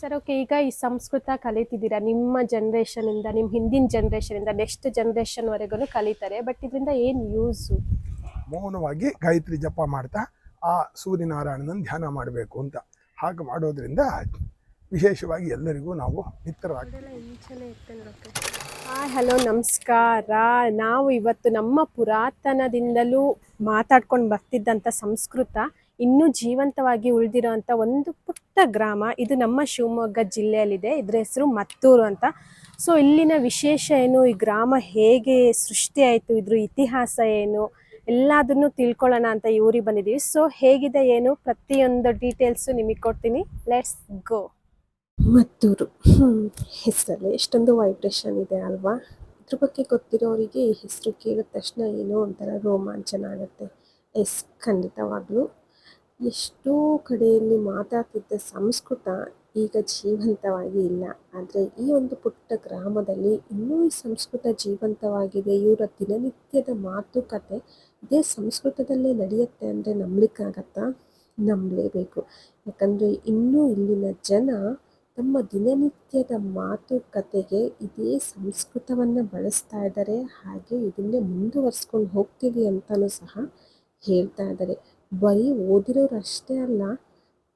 Sir, okay, ಈಗ ಈ ಸಂಸ್ಕೃತ ಕಲಿತಿದ್ದೀರಾ? ನಿಮ್ಮ ಜನರೇಷನ್ ಇಂದ ನಿಮ್ಮ ಹಿಂದಿನ ಜನರೇಷನ್ ಇಂದ ನೆಕ್ಸ್ಟ್ ಜನರೇಷನ್ ವರೆಗೂ ಕಲಿತಾರೆ ಬಟ್ ಇದರಿಂದ ಏನು ಯೂಸು ಮೌನವಾಗಿ ಗಾಯತ್ರಿ ಜಪ ಮಾಡ್ತಾ ಆ ಸೂರ್ಯನಾರಾಯಣನ ಧ್ಯಾನ ಮಾಡಬೇಕು ಅಂತ. ಹಾಗೆ ಮಾಡೋದ್ರಿಂದ ವಿಶೇಷವಾಗಿ ಎಲ್ಲರಿಗೂ ನಾವು ಹಾಯ್ ಹಲೋ, ನಮಸ್ಕಾರ. ನಾವು ಇವತ್ತು ನಮ್ಮ ಪುರಾತನದಿಂದಲೂ ಮಾತಾಡ್ಕೊಂಡು ಬರ್ತಿದ್ದಂಥ ಸಂಸ್ಕೃತ, ಇನ್ನೂ ಜೀವಂತವಾಗಿ ಉಳಿದಿರೋಂಥ ಒಂದು ಪುಟ್ಟ ಗ್ರಾಮ. ಇದು ನಮ್ಮ ಶಿವಮೊಗ್ಗ ಜಿಲ್ಲೆಯಲ್ಲಿದೆ. ಇದರ ಹೆಸರು ಮತ್ತೂರು ಅಂತ. ಸೊ, ಇಲ್ಲಿನ ವಿಶೇಷ ಏನು? ಈ ಗ್ರಾಮ ಹೇಗೆ ಸೃಷ್ಟಿ ಆಯಿತು? ಇದ್ರ ಇತಿಹಾಸ ಏನು? ಎಲ್ಲದನ್ನು ತಿಳ್ಕೊಳ್ಳೋಣ ಅಂತ ಈ ಊರಿಗೆ ಬಂದಿದ್ದೀವಿ. ಸೊ ಹೇಗಿದೆ, ಏನು, ಪ್ರತಿಯೊಂದು ಡೀಟೇಲ್ಸು ನಿಮಗೆ ಕೊಡ್ತೀನಿ. Let's go Mattur. ಹೆಸರಲ್ಲಿ ಎಷ್ಟೊಂದು ವೈಬ್ರೇಷನ್ ಇದೆ ಅಲ್ವಾ? ಇದ್ರ ಬಗ್ಗೆ ಗೊತ್ತಿರೋರಿಗೆ ಈ ಹೆಸರು ಕೇಳಿದ ತಕ್ಷಣ ಏನೋ ಒಂಥರ ರೋಮಾಂಚನ ಆಗುತ್ತೆ. ಎಸ್, ಖಂಡಿತವಾಗ್ಲೂ. ಎಷ್ಟೋ ಕಡೆಯಲ್ಲಿ ಮಾತಾಡ್ತಿದ್ದ ಸಂಸ್ಕೃತ ಈಗ ಜೀವಂತವಾಗಿ ಇಲ್ಲ. ಆದರೆ ಈ ಒಂದು ಪುಟ್ಟ ಗ್ರಾಮದಲ್ಲಿ ಇನ್ನೂ ಈ ಸಂಸ್ಕೃತ ಜೀವಂತವಾಗಿದೆ. ಇವರ ದಿನನಿತ್ಯದ ಮಾತುಕತೆ ಇದೇ ಸಂಸ್ಕೃತದಲ್ಲೇ ನಡೆಯುತ್ತೆ ಅಂದರೆ ನಂಬಲಿಕ್ಕಾಗತ್ತಾ? ನಂಬಲೇಬೇಕು. ಯಾಕಂದರೆ ಇನ್ನೂ ಇಲ್ಲಿನ ಜನ ತಮ್ಮ ದಿನನಿತ್ಯದ ಮಾತುಕತೆಗೆ ಇದೇ ಸಂಸ್ಕೃತವನ್ನು ಬಳಸ್ತಾ ಇದ್ದಾರೆ ಹಾಗೆ ಇದನ್ನೇ ಮುಂದುವರ್ಸ್ಕೊಂಡು ಹೋಗ್ತೀವಿ ಅಂತಲೂ ಸಹ ಹೇಳ್ತಾ ಇದ್ದಾರೆ ಬರೀ ಓದಿರೋರು ಅಷ್ಟೇ ಅಲ್ಲ,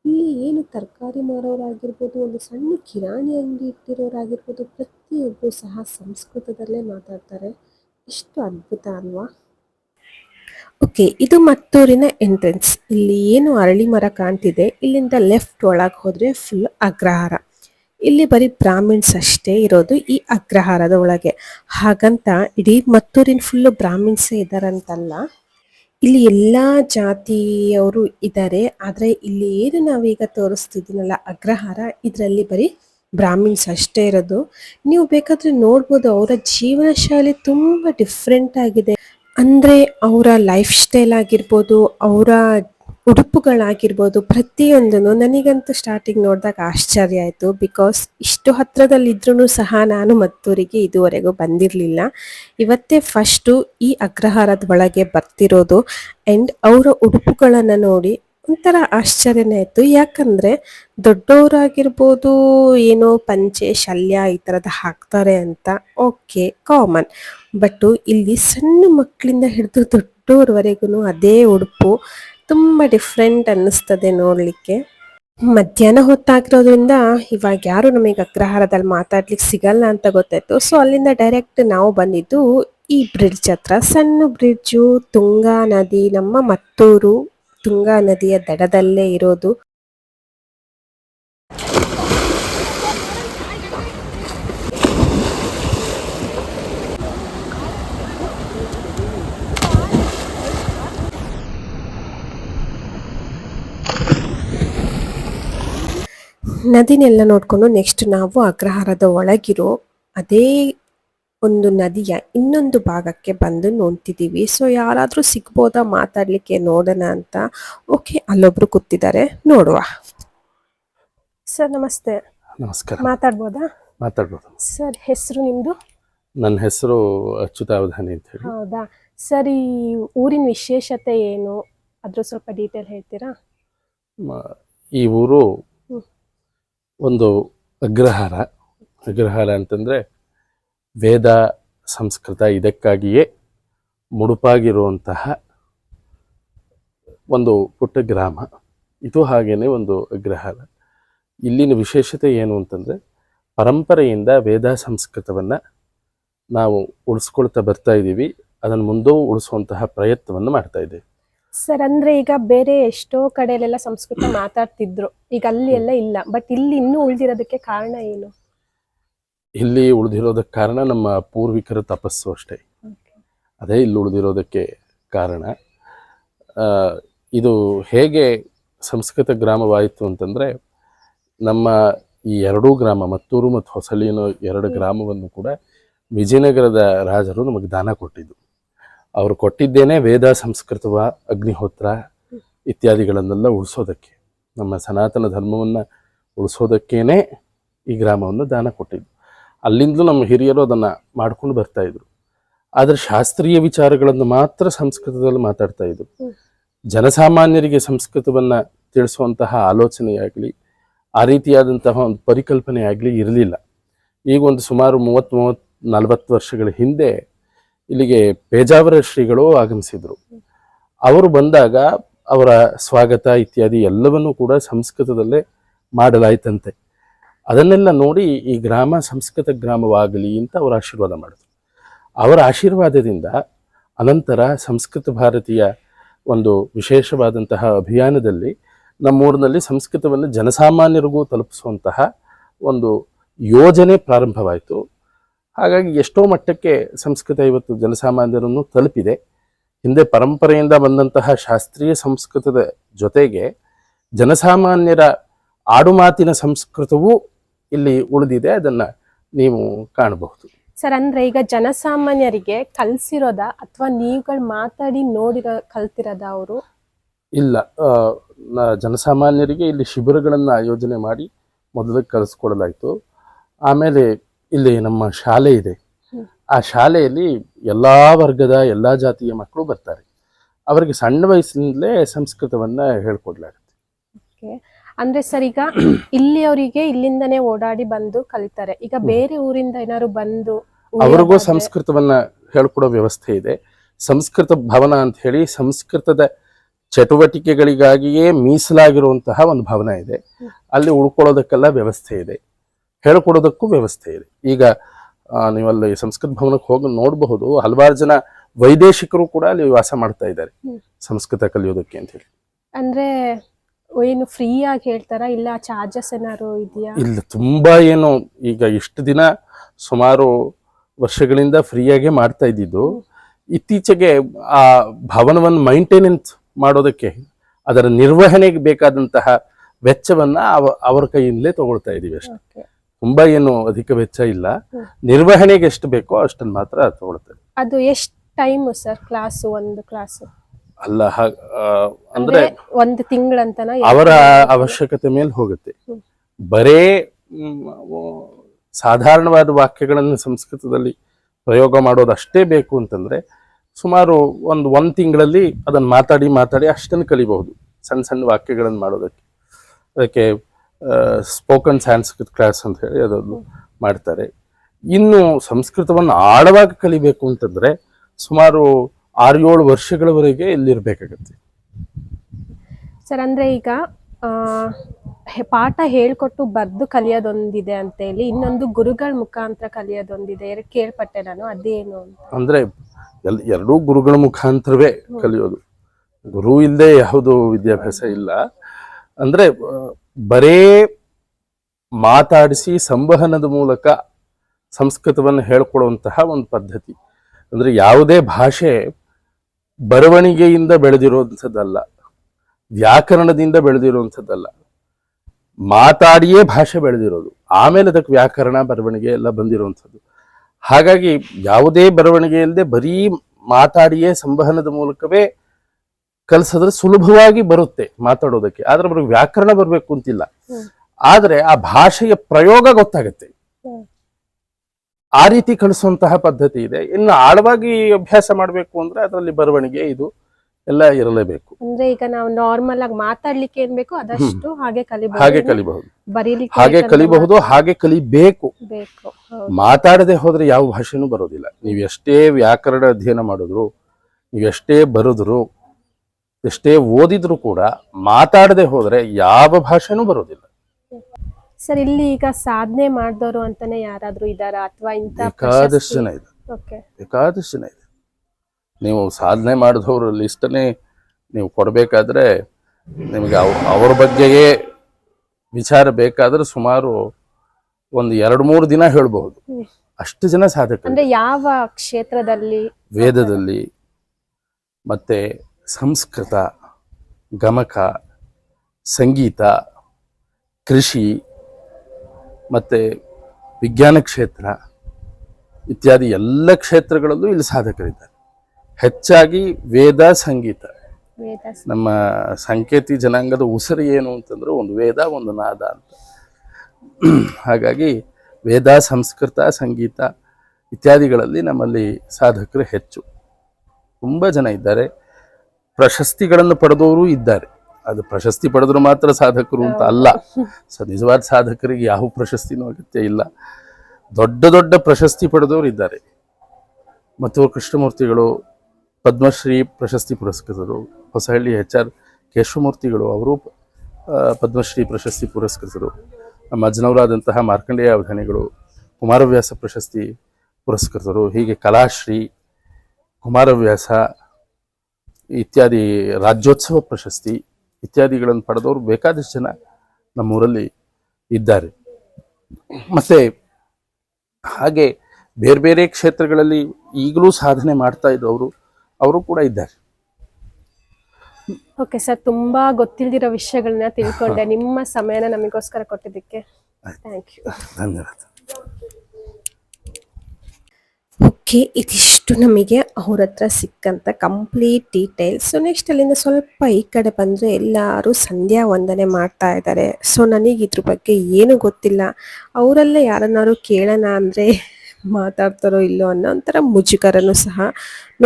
ಇಲ್ಲಿ ಏನು ತರಕಾರಿ ಮಾರೋರಾಗಿರ್ಬೋದು, ಒಂದು ಸಣ್ಣ ಕಿರಾಣಿ ಅಂಗಡಿ ಇಟ್ಟಿರೋರಾಗಿರ್ಬೋದು, ಪ್ರತಿಯೊಬ್ಬರು ಸಹ ಸಂಸ್ಕೃತದಲ್ಲೇ ಮಾತಾಡ್ತಾರೆ. ಎಷ್ಟು ಅದ್ಭುತ ಅಲ್ವಾ? ಓಕೆ ಇದು ಮತ್ತೂರಿನ ಎಂಟ್ರೆನ್ಸ್ ಇಲ್ಲಿ ಏನು ಅರಳಿ ಮರ ಕಾಣ್ತಿದೆ, ಇಲ್ಲಿಂದ ಲೆಫ್ಟ್ ಒಳಗೆ ಹೋದ್ರೆ ಫುಲ್ ಅಗ್ರಹಾರ. ಇಲ್ಲಿ ಬರೀ ಬ್ರಾಹ್ಮಿಣ್ಸ್ ಅಷ್ಟೇ ಇರೋದು ಈ ಅಗ್ರಹಾರದ ಒಳಗೆ. ಹಾಗಂತ ಇಡೀ ಮತ್ತೂರಿನ ಫುಲ್ಲು ಬ್ರಾಹ್ಮಿಣ್ಸೇ ಇದಾರಂತಲ್ಲ, ಇಲ್ಲಿ ಎಲ್ಲ ಜಾತಿಯವರು ಇದ್ದಾರೆ ಆದರೆ ಇಲ್ಲಿ ಏನು ನಾವೀಗ ತೋರಿಸ್ತಿದ್ದೀನಲ್ಲ, ಅಗ್ರಹಾರ, ಇದರಲ್ಲಿ ಬರೀ ಬ್ರಾಹ್ಮಿಣ್ಸ್ ಅಷ್ಟೇ ಇರೋದು. ನೀವು ಬೇಕಾದ್ರೆ ನೋಡ್ಬೋದು, ಅವರ ಜೀವನ ಶೈಲಿ ತುಂಬಾ ಡಿಫ್ರೆಂಟ್ ಆಗಿದೆ. ಅಂದ್ರೆ ಅವರ ಲೈಫ್ ಸ್ಟೈಲ್ ಆಗಿರ್ಬೋದು, ಅವರ ಉಡುಪುಗಳಾಗಿರ್ಬೋದು, ಪ್ರತಿಯೊಂದನ್ನು ನನಗಂತೂ ಸ್ಟಾರ್ಟಿಂಗ್ ನೋಡಿದಾಗ ಆಶ್ಚರ್ಯ ಆಯಿತು. ಬಿಕಾಸ್ ಇಷ್ಟು ಹತ್ರದಲ್ಲಿದ್ರೂ ಸಹ ನಾನು ಮತ್ತೂರಿಗೆ ಇದುವರೆಗೂ ಬಂದಿರಲಿಲ್ಲ. ಇವತ್ತೇ ಫಸ್ಟು ಈ ಅಗ್ರಹಾರದ ಒಳಗೆ ಬರ್ತಿರೋದು. ಆ್ಯಂಡ್ ಅವರ ಉಡುಪುಗಳನ್ನು ನೋಡಿ ಒಂಥರ ಆಶ್ಚರ್ಯನೇ ಆಯಿತು ಯಾಕಂದರೆ ದೊಡ್ಡವರಾಗಿರ್ಬೋದು, ಏನೋ ಪಂಚೆ, ಶಲ್ಯ ಈ ಥರದ್ದು ಹಾಕ್ತಾರೆ ಅಂತ, ಓಕೆ, ಕಾಮನ್. ಬಟ್ ಇಲ್ಲಿ ಸಣ್ಣ ಮಕ್ಕಳಿಂದ ಹಿಡಿದು ದೊಡ್ಡವರವರೆಗೂ ಅದೇ ಉಡುಪು, ತುಂಬ ಡಿಫ್ರೆಂಟ್ ಅನ್ನಿಸ್ತದೆ ನೋಡಲಿಕ್ಕೆ. ಮಧ್ಯಾಹ್ನ ಹೊತ್ತಾಗಿರೋದ್ರಿಂದ ಇವಾಗ ಯಾರು ನಮಗೆ ಅಗ್ರಹಾರದಲ್ಲಿ ಮಾತಾಡ್ಲಿಕ್ಕೆ ಸಿಗಲ್ಲ ಅಂತ ಗೊತ್ತಾಯ್ತು. ಸೊ, ಅಲ್ಲಿಂದ ಡೈರೆಕ್ಟ್ ನಾವು ಬಂದಿದ್ದು ಈ ಬ್ರಿಡ್ಜ್ ಹತ್ರ. ಸಣ್ಣ ಬ್ರಿಡ್ಜು, ತುಂಗಾ ನದಿ, ನಮ್ಮ ಮತ್ತೂರು ತುಂಗಾ ನದಿಯ ದಡದಲ್ಲೇ ಇರೋದು. ನದಿನೆಲ್ಲ ನೋಡಿಕೊಂಡು ನೆಕ್ಸ್ಟ್ ನಾವು ಅಗ್ರಹಾರದ ಒಳಗಿರೋ ಅದೇ ಒಂದು ನದಿಯ ಇನ್ನೊಂದು ಭಾಗಕ್ಕೆ ಬಂದು ನೋಡ್ತಿದ್ದೀವಿ ಸೊ ಯಾರಾದರೂ ಸಿಗ್ಬೋದಾ ಮಾತಾಡಲಿಕ್ಕೆ ನೋಡೋಣ ಅಂತ? ಓಕೆ ಅಲ್ಲೊಬ್ರು ಕೂತಿದ್ದಾರೆ. ನೋಡುವ. ಸರ್ ನಮಸ್ತೆ. ನಮಸ್ಕಾರ. ಮಾತಾಡ್ಬೋದಾ? ಮಾತಾಡ್ಬೋದು. ಸರ್ ಹೆಸರು ನಿಮ್ದು? ನನ್ನ ಹೆಸರು ಅಚ್ಯುತಾವಧಾನಿ ಅಂತ ಹೇಳಿ. ಹೌದಾ? ಸರ್ ಈ ಊರಿನ ವಿಶೇಷತೆ ಏನು? ಅದ್ರ ಸ್ವಲ್ಪ ಡೀಟೇಲ್ ಹೇಳ್ತೀರಾ? ಮ- ಈ ಊರು ಒಂದು ಅಗ್ರಹಾರ. ಅಗ್ರಹಾರ ಅಂತಂದ್ರೆ ವೇದ ಸಂಸ್ಕೃತ ಇದಕ್ಕಾಗಿಯೇ ಮುಡುಪಾಗಿರುವಂತಹ ಒಂದು ಪುಟ್ಟ ಗ್ರಾಮ. ಇದು ಹಾಗೇನೆ ಒಂದು ಅಗ್ರಹಾರ ಇಲ್ಲಿನ ವಿಶೇಷತೆ ಏನು ಅಂತಂದರೆ, ಪರಂಪರೆಯಿಂದ ವೇದ ಸಂಸ್ಕೃತವನ್ನು ನಾವು ಉಳಿಸ್ಕೊಳ್ತಾ ಬರ್ತಾ ಇದ್ದೀವಿ. ಅದನ್ನು ಮುಂದೂ ಉಳಿಸುವಂತಹ ಪ್ರಯತ್ನವನ್ನು ಮಾಡ್ತಾ ಇದ್ದೀವಿ. ಸರ್ ಅಂದ್ರೆ ಈಗ ಬೇರೆ ಎಷ್ಟೋ ಕಡೆಯಲ್ಲೆಲ್ಲ ಸಂಸ್ಕೃತ ಮಾತಾಡ್ತಿದ್ರು. ಈಗ ಅಲ್ಲಿ ಎಲ್ಲ ಇಲ್ಲ. ಬಟ್ ಇಲ್ಲಿ ಇನ್ನೂ ಉಳಿದಿರೋದಕ್ಕೆ ಕಾರಣ ಏನು? ಇಲ್ಲಿ ಉಳಿದಿರೋದಕ್ಕೆ ಕಾರಣ ನಮ್ಮ ಪೂರ್ವಿಕರ ತಪಸ್ಸು ಅಷ್ಟೇ. ಅದೇ ಇಲ್ಲಿ ಉಳಿದಿರೋದಕ್ಕೆ ಕಾರಣ. ಇದು ಹೇಗೆ ಸಂಸ್ಕೃತ ಗ್ರಾಮವಾಯಿತು ಅಂತಂದರೆ ನಮ್ಮ ಈ ಎರಡೂ ಗ್ರಾಮ ಮತ್ತೂರು ಮತ್ತು ಹೊಸಲಿ ಅನ್ನೋ ಎರಡು ಗ್ರಾಮವನ್ನು ಕೂಡ ವಿಜಯನಗರದ ರಾಜರು ನಮಗೆ ದಾನ ಕೊಟ್ಟಿದ್ದು. ಅವರು ಕೊಟ್ಟಿದ್ದೇನೆ ವೇದ ಸಂಸ್ಕೃತವ ಅಗ್ನಿಹೋತ್ರ ಇತ್ಯಾದಿಗಳನ್ನೆಲ್ಲ ಉಳಿಸೋದಕ್ಕೆ. ನಮ್ಮ ಸನಾತನ ಧರ್ಮವನ್ನು ಉಳಿಸೋದಕ್ಕೇನೆ ಈ ಗ್ರಾಮವನ್ನು ದಾನ ಕೊಟ್ಟಿದ್ದು. ಅಲ್ಲಿಂದಲೂ ನಮ್ಮ ಹಿರಿಯರು ಅದನ್ನು ಮಾಡ್ಕೊಂಡು ಬರ್ತಾ ಇದ್ರು. ಆದರೆ ಶಾಸ್ತ್ರೀಯ ವಿಚಾರಗಳನ್ನು ಮಾತ್ರ ಸಂಸ್ಕೃತದಲ್ಲಿ ಮಾತಾಡ್ತಾ ಇದ್ರು. ಜನಸಾಮಾನ್ಯರಿಗೆ ಸಂಸ್ಕೃತವನ್ನು ತಿಳಿಸುವಂತಹ ಆಲೋಚನೆಯಾಗಲಿ ಆ ರೀತಿಯಾದಂತಹ ಒಂದು ಪರಿಕಲ್ಪನೆ ಆಗಲಿ ಇರಲಿಲ್ಲ. ಈಗ ಒಂದು ಸುಮಾರು ಮೂವತ್ತು ಮೂವತ್ತು ನಲವತ್ತು ವರ್ಷಗಳ ಹಿಂದೆ ಇಲ್ಲಿಗೆ ಪೇಜಾವರ ಶ್ರೀಗಳು ಆಗಮಿಸಿದರು. ಅವರು ಬಂದಾಗ ಅವರ ಸ್ವಾಗತ ಇತ್ಯಾದಿ ಎಲ್ಲವನ್ನೂ ಕೂಡ ಸಂಸ್ಕೃತದಲ್ಲೇ ಮಾಡಲಾಯ್ತಂತೆ. ಅದನ್ನೆಲ್ಲ ನೋಡಿ ಈ ಗ್ರಾಮ ಸಂಸ್ಕೃತ ಗ್ರಾಮವಾಗಲಿ ಅಂತ ಅವರು ಆಶೀರ್ವಾದ ಮಾಡಿದ್ರು. ಅವರ ಆಶೀರ್ವಾದದಿಂದ ಅನಂತರ ಸಂಸ್ಕೃತ ಭಾರತೀಯ ಒಂದು ವಿಶೇಷವಾದಂತಹ ಅಭಿಯಾನದಲ್ಲಿ ನಮ್ಮೂರಿನಲ್ಲಿ ಸಂಸ್ಕೃತವನ್ನು ಜನಸಾಮಾನ್ಯರಿಗೂ ತಲುಪಿಸುವಂತಹ ಒಂದು ಯೋಜನೆ ಪ್ರಾರಂಭವಾಯಿತು. ಹಾಗಾಗಿ ಎಷ್ಟೋ ಮಟ್ಟಕ್ಕೆ ಸಂಸ್ಕೃತ ಇವತ್ತು ಜನಸಾಮಾನ್ಯರನ್ನು ತಲುಪಿದೆ. ಹಿಂದೆ ಪರಂಪರೆಯಿಂದ ಬಂದಂತಹ ಶಾಸ್ತ್ರೀಯ ಸಂಸ್ಕೃತದ ಜೊತೆಗೆ ಜನಸಾಮಾನ್ಯರ ಆಡುಮಾತಿನ ಸಂಸ್ಕೃತವೂ ಇಲ್ಲಿ ಉಳಿದಿದೆ ಅದನ್ನು ನೀವು ಕಾಣಬಹುದು. ಸರ್ ಅಂದ್ರೆ ಈಗ ಜನಸಾಮಾನ್ಯರಿಗೆ ಕಲ್ಸಿರೋದ ಅಥವಾ ನೀವುಗಳು ಮಾತಾಡಿ ನೋಡಿರೋ ಕಲ್ತಿರೋದ ಅವರು? ಇಲ್ಲ ಜನಸಾಮಾನ್ಯರಿಗೆ ಇಲ್ಲಿ ಶಿಬಿರಗಳನ್ನು ಆಯೋಜನೆ ಮಾಡಿ ಮೊದಲು ಕಲಿಸ್ಕೊಡಲಾಯಿತು. ಆಮೇಲೆ ಇಲ್ಲಿ ನಮ್ಮ ಶಾಲೆ ಇದೆ. ಆ ಶಾಲೆಯಲ್ಲಿ ಎಲ್ಲ ವರ್ಗದ ಎಲ್ಲ ಜಾತಿಯ ಮಕ್ಕಳು ಬರ್ತಾರೆ. ಅವರಿಗೆ ಸಣ್ಣ ವಯಸ್ಸಿನಿಂದಲೇ ಸಂಸ್ಕೃತವನ್ನು ಹೇಳ್ಕೊಡ್ಲಾಗುತ್ತೆ. ಅಂದ್ರೆ ಸರ್ ಈಗ ಇಲ್ಲಿಯವರಿಗೆ ಇಲ್ಲಿಂದನೇ ಓಡಾಡಿ ಬಂದು ಕಲಿತಾರೆ. ಈಗ ಬೇರೆ ಊರಿಂದ ಏನಾದ್ರು ಬಂದು ಅವ್ರಿಗೂ ಸಂಸ್ಕೃತವನ್ನ ಹೇಳ್ಕೊಡೋ ವ್ಯವಸ್ಥೆ ಇದೆ. ಸಂಸ್ಕೃತ ಭವನ ಅಂತ ಹೇಳಿ ಸಂಸ್ಕೃತದ ಚಟುವಟಿಕೆಗಳಿಗಾಗಿಯೇ ಮೀಸಲಾಗಿರುವಂತಹ ಒಂದು ಭವನ ಇದೆ. ಅಲ್ಲಿ ಉಳ್ಕೊಳ್ಳೋದಕ್ಕೆಲ್ಲ ವ್ಯವಸ್ಥೆ ಇದೆ. ಹೇಳ್ಕೊಡೋದಕ್ಕೂ ವ್ಯವಸ್ಥೆ ಇದೆ. ಈಗ ನೀವಲ್ಲಿ ಸಂಸ್ಕೃತ ಭವನಕ್ಕೆ ಹೋಗಿ ನೋಡಬಹುದು ಹಲವಾರು ಜನ ವೈದೇಶಿಕರು ಕೂಡ ಅಲ್ಲಿ ವಾಸ ಮಾಡ್ತಾ ಇದ್ದಾರೆ. ಸಂಸ್ಕೃತ ಕಲಿಯೋದಕ್ಕೆ ಅಂತ ಹೇಳಿ. ಅಂದ್ರೆ ಏನು ಫ್ರೀ ಆಗಿ ಹೇಳ್ತಾರಾ? ಇಲ್ಲ ಚಾರ್ಜಸ್ ಏನಾದ್ರು ಇದೆಯಾ? ಇಲ್ಲ ತುಂಬಾ ಏನು ಈಗ ಇಷ್ಟು ದಿನ ಸುಮಾರು ವರ್ಷಗಳಿಂದ ಫ್ರೀಯಾಗೆ ಮಾಡ್ತಾ ಇದ್ದಿದ್ದು. ಇತ್ತೀಚೆಗೆ ಆ ಭವನವನ್ನು ಮೈಂಟೆನೆನ್ಸ್ ಮಾಡೋದಕ್ಕೆ ಅದರ ನಿರ್ವಹಣೆಗೆ ಬೇಕಾದಂತಹ ವೆಚ್ಚವನ್ನ ಅವ- ಅವರ ಕೈಯಿಂದಲೇ ತಗೊಳ್ತಾ ಇದ್ದೀವಿ ಅಷ್ಟೇ. Okay. ತುಂಬಾ ಏನು ಅಧಿಕ ವೆಚ್ಚ ಇಲ್ಲ. ನಿರ್ವಹಣೆಗೆ ಎಷ್ಟು ಬೇಕೋ ಅಷ್ಟನ್ನು ಮಾತ್ರ ತಗೊಳ್ತಾರೆ ಅದು ಎಷ್ಟು ಟೈಮ್ ಸರ್ ಕ್ಲಾಸು ಒಂದು ಕ್ಲಾಸು ಅಲ್ಲ ಅಂದ್ರೆ ಒಂದು ತಿಂಗಳಂತನ ಅವರ ಅವಶ್ಯಕತೆ ಮೇಲೆ ಹೋಗುತ್ತೆ. ಬರೇ ಸಾಧಾರಣವಾದ ವಾಕ್ಯಗಳನ್ನು ಸಂಸ್ಕೃತದಲ್ಲಿ ಪ್ರಯೋಗ ಮಾಡೋದು ಅಷ್ಟೇ ಬೇಕು ಅಂತಂದ್ರೆ ಸುಮಾರು ಒಂದು ಒಂದು ತಿಂಗಳಲ್ಲಿ ಅದನ್ನು ಮಾತಾಡಿ ಮಾತಾಡಿ ಅಷ್ಟನ್ನು ಕಲಿಬಹುದು ಸಣ್ಣ ಸಣ್ಣ ವಾಕ್ಯಗಳನ್ನು ಮಾಡೋದಕ್ಕೆ. ಅದಕ್ಕೆ ಸ್ಪೋಕನ್ ಸಾಂಸ್ಕೃತ್ ಕ್ಲಾಸ್ ಅಂತ ಹೇಳಿ ಅದನ್ನು ಮಾಡ್ತಾರೆ. ಇನ್ನು ಸಂಸ್ಕೃತವನ್ನು ಆಳವಾಗಿ ಕಲಿಬೇಕು ಅಂತಂದ್ರೆ ಸುಮಾರು ಆರು ಏಳು ವರ್ಷಗಳವರೆಗೆ ಇಲ್ಲಿರ್ಬೇಕಾಗತ್ತೆ. ಸರ್ ಅಂದ್ರೆ ಈಗ ಆ, ಪಾಠ ಹೇಳ್ಕೊಟ್ಟು ಬರ್ದು ಕಲಿಯೋದೊಂದಿದೆ ಅಂತ ಹೇಳಿ ಇನ್ನೊಂದು ಗುರುಗಳ ಮುಖಾಂತರ ಕಲಿಯೋದೊಂದಿದೆ ಕೇಳ್ಪಟ್ಟೆ ನಾನು ಅದೇನು ಅಂದ್ರೆ ಎಲ್ ಎರಡೂ ಗುರುಗಳ ಮುಖಾಂತರವೇ ಕಲಿಯೋದು. ಗುರು ಇಲ್ಲದೆ ಯಾವುದು ವಿದ್ಯಾಭ್ಯಾಸ ಇಲ್ಲ. ಅಂದ್ರೆ ಬರೇ ಮಾತಾಡಿಸಿ ಸಂವಹನದ ಮೂಲಕ ಸಂಸ್ಕೃತವನ್ನು ಹೇಳ್ಕೊಡುವಂತಹ ಒಂದು ಪದ್ಧತಿ. ಅಂದ್ರೆ ಯಾವುದೇ ಭಾಷೆ ಬರವಣಿಗೆಯಿಂದ ಬೆಳೆದಿರುವಂಥದ್ದಲ್ಲ ವ್ಯಾಕರಣದಿಂದ ಬೆಳೆದಿರುವಂಥದ್ದಲ್ಲ. ಮಾತಾಡಿಯೇ ಭಾಷೆ ಬೆಳೆದಿರೋದು ಆಮೇಲೆ ಅದಕ್ಕೆ ವ್ಯಾಕರಣ ಬರವಣಿಗೆ ಎಲ್ಲ ಬಂದಿರುವಂಥದ್ದು. ಹಾಗಾಗಿ ಯಾವುದೇ ಬರವಣಿಗೆ ಇಲ್ಲದೆ ಬರೀ ಮಾತಾಡಿಯೇ ಸಂವಹನದ ಮೂಲಕವೇ ಕಲಿಸಿದ್ರೆ ಸುಲಭವಾಗಿ ಬರುತ್ತೆ ಮಾತಾಡೋದಕ್ಕೆ. ಆದ್ರೆ ಅವ್ರಿಗೆ ವ್ಯಾಕರಣ ಬರಬೇಕು ಅಂತಿಲ್ಲ. ಆದರೆ ಆ ಭಾಷೆಯ ಪ್ರಯೋಗ ಗೊತ್ತಾಗತ್ತೆ. ಆ ರೀತಿ ಕಳಿಸುವಂತಹ ಪದ್ಧತಿ ಇದೆ. ಇನ್ನು ಆಳವಾಗಿ ಅಭ್ಯಾಸ ಮಾಡಬೇಕು ಅಂದ್ರೆ ಅದರಲ್ಲಿ ಬರವಣಿಗೆ ಇದು ಎಲ್ಲ ಇರಲೇಬೇಕು. ಅಂದ್ರೆ ಈಗ ನಾವು ನಾರ್ಮಲ್ ಆಗಿ ಮಾತಾಡ್ಲಿಕ್ಕೆ ಏನ್ ಬೇಕು ಅದಷ್ಟು ಹಾಗೆ ಕಲಿಬಹುದು. ಹಾಗೆ ಕಲಿಬಹುದು. ಬರೀಲಿಕ್ಕೆ ಹಾಗೆ ಕಲಿಬಹುದು. ಹಾಗೆ ಕಲಿಬೇಕು. ಬೇಕು. ಮಾತಾಡದೆ ಹೋದ್ರೆ ಯಾವ ಭಾಷೆನೂ ಬರೋದಿಲ್ಲ. ನೀವು ಎಷ್ಟೇ ವ್ಯಾಕರಣ ಅಧ್ಯಯನ ಮಾಡಿದ್ರು ನೀವು ಎಷ್ಟೇ ಬರೆದ್ರು ಎಷ್ಟೇ ಓದಿದ್ರು ಕೂಡ ಮಾತಾಡದೆ ಹೋದ್ರೆ ಯಾವ ಭಾಷೆನೂ ಬರೋದಿಲ್ಲ. ಸರ್ ಇಲ್ಲಿ ಈಗ ಸಾಧನೆ ಮಾಡಿದವರು ಅಂತಾನೆ ಯಾರಾದ್ರೂ ಇದಾರ ಅಥವಾ ಇಂತ ಬೇಕಾದಷ್ಟು ಜನ ಇದೆ. ಓಕೆ ಬೇಕಾದಷ್ಟು ಜನ ಇದೆ. ನೀವು ಸಾಧನೆ ಮಾಡಿದವರು ಲಿಸ್ಟನ್ನೇ ನೀವು ಕೊಡಬೇಕಾದ್ರೆ ನಿಮಗೆ ಅವ್ ಅವ್ರ ಬಗ್ಗೆಯೇ ವಿಚಾರ ಬೇಕಾದ್ರೆ ಸುಮಾರು ಒಂದು ಎರಡು ಮೂರು ದಿನ ಹೇಳಬಹುದು. ಅಷ್ಟು ಜನ ಸಾಧಕ ಅಂದ್ರೆ ಯಾವ ಕ್ಷೇತ್ರದಲ್ಲಿ? ವೇದದಲ್ಲಿ ಮತ್ತೆ ಸಂಸ್ಕೃತ ಗಮಕ ಸಂಗೀತ ಕೃಷಿ ಮತ್ತು ವಿಜ್ಞಾನ ಕ್ಷೇತ್ರ ಇತ್ಯಾದಿ ಎಲ್ಲ ಕ್ಷೇತ್ರಗಳಲ್ಲೂ ಇಲ್ಲಿ ಸಾಧಕರಿದ್ದಾರೆ. ಹೆಚ್ಚಾಗಿ ವೇದ ಸಂಗೀತ. ನಮ್ಮ ಸಂಕೇತಿ ಜನಾಂಗದ ಉಸಿರು ಏನು ಅಂತಂದ್ರೆ ಒಂದು ವೇದ ಒಂದು ನಾದ ಅಂತ. ಹಾಗಾಗಿ ವೇದ ಸಂಸ್ಕೃತ ಸಂಗೀತ ಇತ್ಯಾದಿಗಳಲ್ಲಿ ನಮ್ಮಲ್ಲಿ ಸಾಧಕರು ಹೆಚ್ಚು. ತುಂಬ ಜನ ಇದ್ದಾರೆ. ಪ್ರಶಸ್ತಿಗಳನ್ನು ಪಡೆದವರು ಇದ್ದಾರೆ. ಅದು ಪ್ರಶಸ್ತಿ ಪಡೆದ್ರು ಮಾತ್ರ ಸಾಧಕರು ಅಂತ ಅಲ್ಲ. ಸೊ ನಿಜವಾದ ಸಾಧಕರಿಗೆ ಯಾವ ಪ್ರಶಸ್ತಿನೂ ಅಗತ್ಯ ಇಲ್ಲ. ದೊಡ್ಡ ದೊಡ್ಡ ಪ್ರಶಸ್ತಿ ಪಡೆದವರು ಇದ್ದಾರೆ. ಮತ್ತು ಕೃಷ್ಣಮೂರ್ತಿಗಳು ಪದ್ಮಶ್ರೀ ಪ್ರಶಸ್ತಿ ಪುರಸ್ಕೃತರು ಹೊಸಹಳ್ಳಿ ಎಚ್ ಆರ್ ಕೇಶವಮೂರ್ತಿಗಳು ಅವರು ಪದ್ಮಶ್ರೀ ಪ್ರಶಸ್ತಿ ಪುರಸ್ಕೃತರು ನಮ್ಮ ಅಜ್ನವರಾದಂತಹ ಮಾರ್ಕಂಡೇಯ ಅವಧಾನಿಗಳು ಕುಮಾರವ್ಯಾಸ ಪ್ರಶಸ್ತಿ ಪುರಸ್ಕೃತರು ಹೀಗೆ ಕಲಾಶ್ರೀ ಕುಮಾರವ್ಯಾಸ ಇತ್ಯಾದಿ ರಾಜ್ಯೋತ್ಸವ ಪ್ರಶಸ್ತಿ ಇತ್ಯಾದಿಗಳನ್ನು ಪಡೆದವರು ಬೇಕಾದಷ್ಟು ಜನ ನಮ್ಮೂರಲ್ಲಿ ಇದ್ದಾರೆ. ಮತ್ತೆ ಹಾಗೆ ಬೇರೆ ಬೇರೆ ಕ್ಷೇತ್ರಗಳಲ್ಲಿ ಈಗಲೂ ಸಾಧನೆ ಮಾಡ್ತಾ ಇದ್ದವರು ಅವರು ಕೂಡ ಇದ್ದಾರೆ. ಓಕೆ ಸರ್ ತುಂಬಾ ಗೊತ್ತಿಲ್ದಿರೋ ವಿಷಯಗಳನ್ನ ತಿಳ್ಕೊಂಡೆ. ನಿಮ್ಮ ಸಮಯನ ನಮಗೋಸ್ಕರ ಕೊಟ್ಟಿದ್ದಕ್ಕೆ. ಥ್ಯಾಂಕ್ ಯು ಧನ್ಯವಾದ. ಓಕೆ ಇದಿಷ್ಟು ನಮಗೆ ಅವ್ರ ಹತ್ರ ಸಿಕ್ಕಂತ ಕಂಪ್ಲೀಟ್ ಡೀಟೇಲ್ಸ್ ಸೊ ನೆಕ್ಸ್ಟ್ ಅಲ್ಲಿಂದ ಸ್ವಲ್ಪ ಈ ಕಡೆ ಬಂದರೆ ಎಲ್ಲರೂ ಸಂಧ್ಯಾ ವಂದನೆ ಮಾಡ್ತಾ ಇದ್ದಾರೆ ಸೊ ನನಗೆ ಇದ್ರ ಬಗ್ಗೆ ಏನು ಗೊತ್ತಿಲ್ಲ. ಅವರೆಲ್ಲ ಯಾರನ್ನಾರು ಕೇಳೋಣ ಅಂದರೆ ಮಾತಾಡ್ತಾರೋ ಇಲ್ಲೋ ಅನ್ನೋ ಒಂಥರ ಮುಜುಗರನು ಸಹ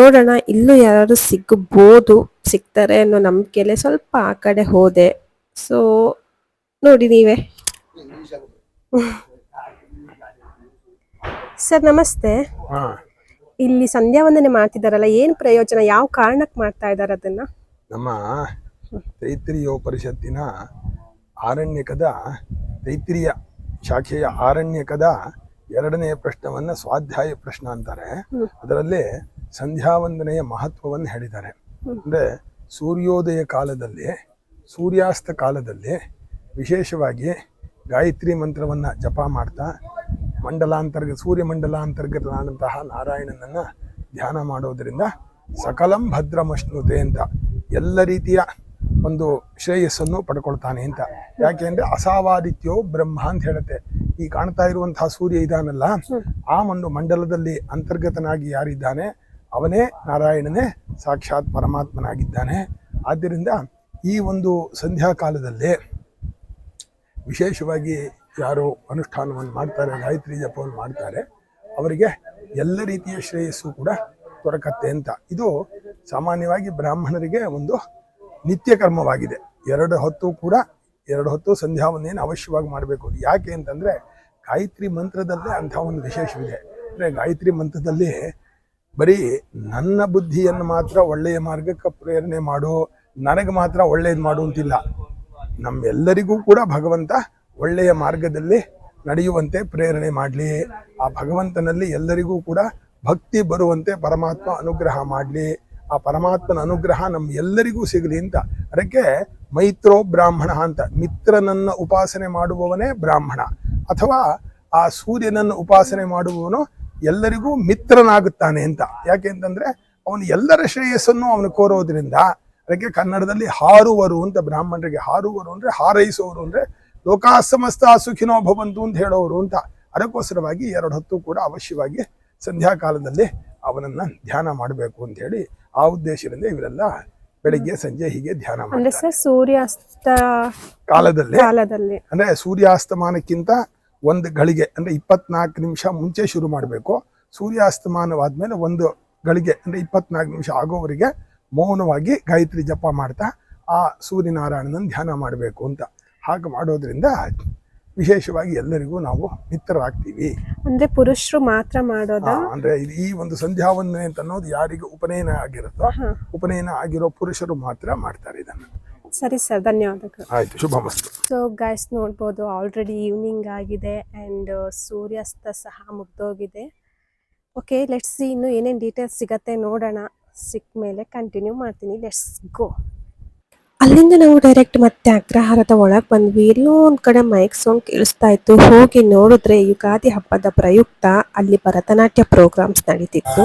ನೋಡೋಣ. ಇಲ್ಲೂ ಯಾರು ಸಿಗ್ಬೋದು ಸಿಗ್ತಾರೆ ಅನ್ನೋ ನಂಬಿಕೆಲೆ ಸ್ವಲ್ಪ ಆ ಕಡೆ ಹೋದೆ. ಸೊ ನೋಡಿ ನೀವೇ. ಸರ್ ನಮಸ್ತೆ. ಇಲ್ಲಿ ಸಂಧ್ಯಾ ವಂದನೆ ಮಾಡ್ತಿದಾರಲ್ಲ ಏನ್ ಪ್ರಯೋಜನ? ಯಾವ ಕಾರಣಕ್ಕೆ ಮಾಡ್ತಾ ಇದ್ದಾರೆ ಅದನ್ನ? ನಮ್ಮ ತೈತ್ರಿಯೋಪನಿಷತ್ತಿನ ಆರಣ್ಯಕದ ತೈತ್ರಿಯ ಶಾಖೆಯ ಆರಣ್ಯಕದ ಎರಡನೆಯ ಪ್ರಶ್ನವನ್ನ ಸ್ವಾಧ್ಯಾಯ ಪ್ರಶ್ನ ಅಂತಾರೆ. ಅದರಲ್ಲಿ ಅದರಲ್ಲಿ ಸಂಧ್ಯಾವಂದನೆಯ ಮಹತ್ವವನ್ನು ಹೇಳಿದ್ದಾರೆ. ಅಂದ್ರೆ ಸೂರ್ಯೋದಯ ಕಾಲದಲ್ಲಿ ಸೂರ್ಯಾಸ್ತ ಕಾಲದಲ್ಲಿ ವಿಶೇಷವಾಗಿ ಗಾಯತ್ರಿ ಮಂತ್ರವನ್ನು ಜಪ ಮಾಡ್ತಾ ಮಂಡಲಾಂತರ್ಗ ಸೂರ್ಯ ಮಂಡಲಾಂತರ್ಗತನಾದಂತಹ ನಾರಾಯಣನನ್ನ ಧ್ಯಾನ ಮಾಡೋದರಿಂದ ಸಕಲಂ ಭದ್ರಮಶ್ನುತೆ ಅಂತ ಎಲ್ಲ ರೀತಿಯ ಒಂದು ಶ್ರೇಯಸ್ಸನ್ನು ಪಡ್ಕೊಳ್ತಾನೆ ಅಂತ. ಯಾಕೆ ಅಂದರೆ ಅಸಾವಾದಿತ್ಯೋ ಬ್ರಹ್ಮ ಅಂತ ಹೇಳುತ್ತೆ. ಈ ಕಾಣ್ತಾ ಇರುವಂತಹ ಸೂರ್ಯ ಇದಾನಲ್ಲ, ಆ ಒಂದು ಮಂಡಲದಲ್ಲಿ ಅಂತರ್ಗತನಾಗಿ ಯಾರಿದ್ದಾನೆ? ಅವನೇ ನಾರಾಯಣನೇ, ಸಾಕ್ಷಾತ್ ಪರಮಾತ್ಮನಾಗಿದ್ದಾನೆ. ಆದ್ದರಿಂದ ಈ ಒಂದು ಸಂಧ್ಯಾ ಕಾಲದಲ್ಲಿ ವಿಶೇಷವಾಗಿ ಯಾರು ಅನುಷ್ಠಾನವನ್ನು ಮಾಡ್ತಾರೆ, ಗಾಯತ್ರಿ ಜಪವನ್ನು ಮಾಡ್ತಾರೆ, ಅವರಿಗೆ ಎಲ್ಲ ರೀತಿಯ ಶ್ರೇಯಸ್ಸು ಕೂಡ ದೊರಕತ್ತೆ ಅಂತ. ಇದು ಸಾಮಾನ್ಯವಾಗಿ ಬ್ರಾಹ್ಮಣರಿಗೆ ಒಂದು ನಿತ್ಯ ಕರ್ಮವಾಗಿದೆ. ಎರಡು ಹೊತ್ತು ಕೂಡ, ಎರಡು ಹೊತ್ತು ಸಂಧ್ಯಾವನ್ನೇನು ಅವಶ್ಯವಾಗಿ ಮಾಡಬೇಕು. ಯಾಕೆ ಅಂತಂದರೆ, ಗಾಯತ್ರಿ ಮಂತ್ರದಲ್ಲೇ ಅಂಥ ಒಂದು ವಿಶೇಷವಿದೆ. ಅಂದರೆ ಗಾಯತ್ರಿ ಮಂತ್ರದಲ್ಲಿ ಬರೀ ನನ್ನ ಬುದ್ಧಿಯನ್ನು ಮಾತ್ರ ಒಳ್ಳೆಯ ಮಾರ್ಗಕ್ಕೆ ಪ್ರೇರಣೆ ಮಾಡು, ನನಗೆ ಮಾತ್ರ ಒಳ್ಳೆಯದು ಮಾಡು ಅಂತಿಲ್ಲ. ನಮ್ಮೆಲ್ಲರಿಗೂ ಕೂಡ ಭಗವಂತ ಒಳ್ಳೆಯ ಮಾರ್ಗದಲ್ಲಿ ನಡೆಯುವಂತೆ ಪ್ರೇರಣೆ ಮಾಡಲಿ. ಆ ಭಗವಂತನಲ್ಲಿ ಎಲ್ಲರಿಗೂ ಕೂಡ ಭಕ್ತಿ ಬರುವಂತೆ ಪರಮಾತ್ಮ ಅನುಗ್ರಹ ಮಾಡಲಿ. ಆ ಪರಮಾತ್ಮನ ಅನುಗ್ರಹ ನಮ್ಮ ಎಲ್ಲರಿಗೂ ಸಿಗಲಿ ಅಂತ. ಅದಕ್ಕೆ ಮೈತ್ರೋ ಬ್ರಾಹ್ಮಣ ಅಂತ. ಮಿತ್ರನನ್ನು ಉಪಾಸನೆ ಮಾಡುವವನೇ ಬ್ರಾಹ್ಮಣ. ಅಥವಾ ಆ ಸೂರ್ಯನನ್ನು ಉಪಾಸನೆ ಮಾಡುವವನು ಎಲ್ಲರಿಗೂ ಮಿತ್ರನಾಗುತ್ತಾನೆ ಅಂತ. ಯಾಕೆ ಅಂತಂದ್ರೆ ಅವನು ಎಲ್ಲರ ಶ್ರೇಯಸ್ಸನ್ನು ಅವನು ಕೋರೋದ್ರಿಂದ ಅದಕ್ಕೆ ಕನ್ನಡದಲ್ಲಿ ಹಾರುವರು ಅಂತ ಬ್ರಾಹ್ಮಣರಿಗೆ ಹಾರುವರು ಅಂದ್ರೆ ಹಾರೈಸುವವರು ಅಂದ್ರೆ ಲೋಕಾಸಮಸ್ತ ಸುಖಿನೋ ಭವಂತು ಅಂತ ಹೇಳೋರು ಅಂತ. ಅದಕ್ಕೋಸ್ಕರವಾಗಿ ಎರಡು ಹೊತ್ತು ಕೂಡ ಅವಶ್ಯವಾಗಿ ಸಂಧ್ಯಾಕಾಲದಲ್ಲಿ ಅವನನ್ನ ಧ್ಯಾನ ಮಾಡಬೇಕು ಅಂತ ಹೇಳಿ ಆ ಉದ್ದೇಶದಿಂದ ಇವರೆಲ್ಲ ಬೆಳಿಗ್ಗೆ ಸಂಜೆ ಹೀಗೆ ಧ್ಯಾನ ಮಾಡ್ತಾರೆ. ಸರ್ ಸೂರ್ಯಾಸ್ತ ಕಾಲದಲ್ಲಿ ಕಾಲದಲ್ಲಿ. ಅಂದ್ರೆ ಸೂರ್ಯಾಸ್ತಮಾನಕ್ಕಿಂತ ಒಂದು ಗಳಿಗೆ ಅಂದ್ರೆ ಇಪ್ಪತ್ನಾಲ್ಕು ನಿಮಿಷ ಮುಂಚೆ ಶುರು ಮಾಡಬೇಕು. ಸೂರ್ಯಾಸ್ತಮಾನವಾದ್ಮೇಲೆ ಒಂದು ಗಳಿಗೆ ಅಂದ್ರೆ ಇಪ್ಪತ್ನಾಲ್ಕು ನಿಮಿಷ ಆಗೋವರೆಗೆ ಮೌನವಾಗಿ ಗಾಯತ್ರಿ ಜಪ ಮಾಡ್ತಾ ಆ ಸೂರ್ಯನಾರಾಯಣನ ಧ್ಯಾನ ಮಾಡಬೇಕು ಅಂತ. ಹಾಗೆ ಮಾಡೋದ್ರಿಂದ ವಿಶೇಷವಾಗಿ ಎಲ್ಲರಿಗೂ ನಾವು ಮಿತ್ರರಾಗ್ತೀವಿ. ಅಂದ್ರೆ ಪುರುಷರು ಮಾತ್ರ ಮಾಡೋದು? ಅಂದ್ರೆ ಈ ಒಂದು ಸಂಧ್ಯಾವಂದನೆ ಅಂತ ಅನ್ನೋದು ಯಾರಿಗೆ ಉಪನಯನ ಆಗಿರುತ್ತೋ ಉಪನಯನ ಆಗಿರೋ ಪುರುಷರು ಮಾತ್ರ ಮಾಡ್ತಾರೆ ಇದನ್ನು. ಸರಿ ಸರ್ ಧನ್ಯವಾದಗಳು. ಆಯ್ತು ಶುಭ ಮಸ್ತು. ಸೊ ಗೈಸ್ ನೋಡ್ಬೋದು ಆಲ್ರೆಡಿ ಈವ್ನಿಂಗ್ ಆಗಿದೆ ಅಂಡ್ ಸೂರ್ಯಾಸ್ತ ಸಹ ಮುಗ್ದೋಗಿದೆ. ಓಕೆ ಲೆಟ್ಸ್ ಇನ್ನು ಏನೇನು ಡೀಟೇಲ್ಸ್ ಸಿಗತ್ತೆ ನೋಡೋಣ. ಸಿಕ್ಕ ಮೇಲೆ ಕಂಟಿನ್ಯೂ ಮಾಡ್ತೀನಿ. ಲೆಟ್ಸ್ ಗೋ ಅಲ್ಲಿಂದ ನಾವು ಡೈರೆಕ್ಟ್ ಮತ್ತೆ ಅಗ್ರಹಾರದ ಒಳಗೆ ಬಂದ್ವಿ. ಎಲ್ಲೋ ಒಂದು ಕಡೆ ಮೈಕ್ ಸಾಂಗ್ ಕೇಳಿಸ್ತಾ ಇತ್ತು. ಹೋಗಿ ನೋಡಿದ್ರೆ ಯುಗಾದಿ ಹಬ್ಬದ ಪ್ರಯುಕ್ತ ಅಲ್ಲಿ ಭರತನಾಟ್ಯ ಪ್ರೋಗ್ರಾಮ್ಸ್ ನಡೀತಿತ್ತು.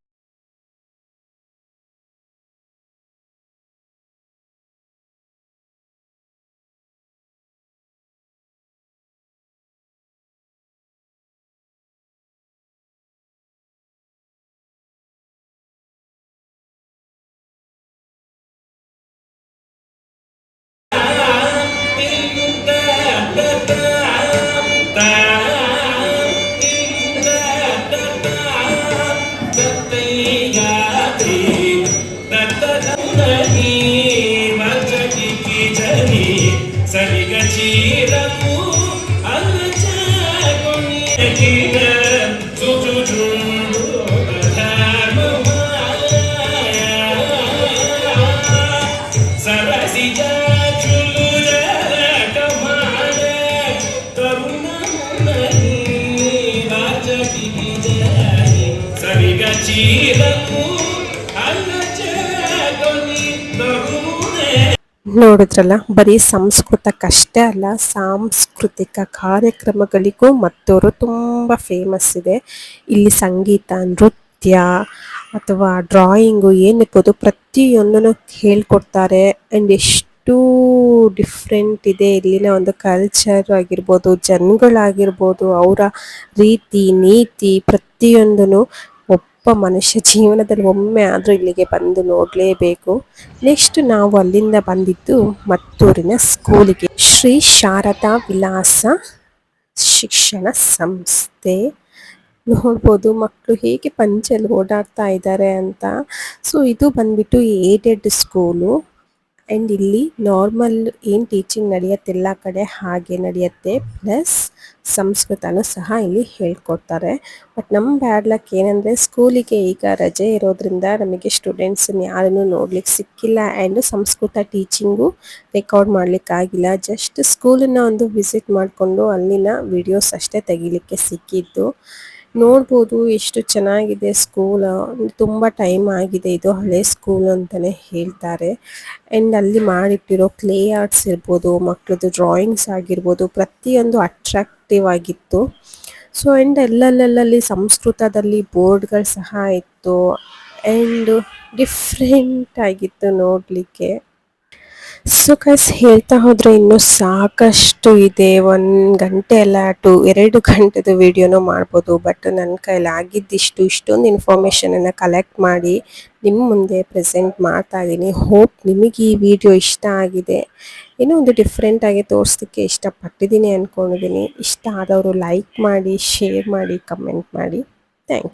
ನೋಡಿದ್ರಲ್ಲ, ಬರೀ ಸಂಸ್ಕೃತಕ್ಕಷ್ಟೇ ಅಲ್ಲ, ಸಾಂಸ್ಕೃತಿಕ ಕಾರ್ಯಕ್ರಮಗಳಿಗೂ ಮತ್ತೋರು ತುಂಬ ಫೇಮಸ್ ಇದೆ. ಇಲ್ಲಿ ಸಂಗೀತ, ನೃತ್ಯ ಅಥವಾ ಡ್ರಾಯಿಂಗು ಏನಿರ್ಬೋದು ಪ್ರತಿಯೊಂದನ್ನು ಹೇಳ್ಕೊಡ್ತಾರೆ. ಆ್ಯಂಡ್ ಎಷ್ಟು ಡಿಫ್ರೆಂಟ್ ಇದೆ. ಇಲ್ಲಿನ ಒಂದು ಕಲ್ಚರ್ ಆಗಿರ್ಬೋದು, ಜನಗಳಾಗಿರ್ಬೋದು, ಅವರ ರೀತಿ, ನೀತಿ ಪ್ರತಿಯೊಂದೂ ಒಬ್ಬ ಮನುಷ್ಯ ಜೀವನದಲ್ಲಿ ಒಮ್ಮೆ ಆದರೂ ಇಲ್ಲಿಗೆ ಬಂದು ನೋಡಲೇಬೇಕು. ನೆಕ್ಸ್ಟ್ ನಾವು ಅಲ್ಲಿಂದ ಬಂದಿದ್ದು ಮತ್ತೂರಿನ ಸ್ಕೂಲಿಗೆ. ಶ್ರೀ ಶಾರದಾ ವಿಲಾಸ ಶಿಕ್ಷಣ ಸಂಸ್ಥೆ. ನೋಡ್ಬೋದು ಮಕ್ಕಳು ಹೇಗೆ ಪಂಚಲ್ಲಿ ಓಡಾಡ್ತಾ ಇದ್ದಾರೆ ಅಂತ. ಸೊ ಇದು ಬಂದ್ಬಿಟ್ಟು ಏಡೆಡ್ ಸ್ಕೂಲು. ಆ್ಯಂಡ್ ಇಲ್ಲಿ ನಾರ್ಮಲ್ ಏನು ಟೀಚಿಂಗ್ ನಡೆಯುತ್ತೆ ಎಲ್ಲ ಕಡೆ ಹಾಗೆ ನಡೆಯುತ್ತೆ. ಪ್ಲಸ್ ಸಂಸ್ಕೃತನೂ ಸಹ ಇಲ್ಲಿ ಹೇಳ್ಕೊಡ್ತಾರೆ. ಬಟ್ ನಮ್ಮ ಬ್ಯಾಡ್ ಲಕ್ ಏನಂದರೆ ಸ್ಕೂಲಿಗೆ ಈಗ ರಜೆ ಇರೋದ್ರಿಂದ ನಮಗೆ ಸ್ಟೂಡೆಂಟ್ಸನ್ನ ಯಾರನ್ನು ನೋಡ್ಲಿಕ್ಕೆ ಸಿಕ್ಕಿಲ್ಲ ಆ್ಯಂಡ್ ಸಂಸ್ಕೃತ ಟೀಚಿಂಗು ರೆಕಾರ್ಡ್ ಮಾಡಲಿಕ್ಕಾಗಿಲ್ಲ ಜಸ್ಟ್ ಸ್ಕೂಲನ್ನು ಒಂದು ವಿಸಿಟ್ ಮಾಡಿಕೊಂಡು ಅಲ್ಲಿನ ವಿಡಿಯೋಸ್ ಅಷ್ಟೇ ತೆಗಿಲಿಕ್ಕೆ ಸಿಕ್ಕಿದ್ದು. ನೋಡ್ಬೋದು ಎಷ್ಟು ಚೆನ್ನಾಗಿದೆ ಸ್ಕೂಲ್ ತುಂಬ ಟೈಮ್ ಆಗಿದೆ, ಇದು ಹಳೆ ಸ್ಕೂಲ್ ಅಂತಲೇ ಹೇಳ್ತಾರೆ. ಆ್ಯಂಡ್ ಅಲ್ಲಿ ಮಾಡಿಟ್ಟಿರೋ ಕ್ಲೇ ಆರ್ಟ್ಸ್ ಇರ್ಬೋದು ಮಕ್ಕಳದ್ದು ಡ್ರಾಯಿಂಗ್ಸ್ ಆಗಿರ್ಬೋದು, ಪ್ರತಿಯೊಂದು ಅಟ್ರಾಕ್ಟಿವ್ ಆಗಿತ್ತು. ಸೊ ಆ್ಯಂಡ್ ಎಲ್ಲೆಲ್ಲಲ್ಲಿ ಸಂಸ್ಕೃತದಲ್ಲಿ ಬೋರ್ಡ್ಗಳು ಸಹ ಇತ್ತು. ಆ್ಯಂಡ್ ಡಿಫ್ರೆಂಟ್ ಆಗಿತ್ತು ನೋಡಲಿಕ್ಕೆ. ಸೊ ಕೈಸ್ ಹೇಳ್ತಾ ಹೋದರೆ ಇನ್ನೂ ಸಾಕಷ್ಟು ಇದೆ. ಒಂದು ಗಂಟೆ ಅಲ್ಲ, ಟು, ಎರಡು ಗಂಟೆದು ವಿಡಿಯೋನೂ ಮಾಡ್ಬೋದು. ಬಟ್ ನನ್ನ ಕೈಲಿ ಆಗಿದ್ದಿಷ್ಟು ಇಷ್ಟೊಂದು ಇನ್ಫಾರ್ಮೇಷನನ್ನು ಕಲೆಕ್ಟ್ ಮಾಡಿ ನಿಮ್ಮ ಮುಂದೆ ಪ್ರೆಸೆಂಟ್ ಮಾಡ್ತಾ ಇದ್ದೀನಿ ಹೋಪ್ ನಿಮಗೆ ಈ ವಿಡಿಯೋ ಇಷ್ಟ ಆಗಿದೆ. ಏನೋ ಒಂದು ಡಿಫ್ರೆಂಟಾಗಿ ತೋರಿಸ್ಲಿಕ್ಕೆ ಇಷ್ಟಪಟ್ಟಿದ್ದೀನಿ ಅಂದ್ಕೊಂಡಿದ್ದೀನಿ ಇಷ್ಟ ಆದವರು ಲೈಕ್ ಮಾಡಿ ಶೇರ್ ಮಾಡಿ ಕಮೆಂಟ್ ಮಾಡಿ. Thank you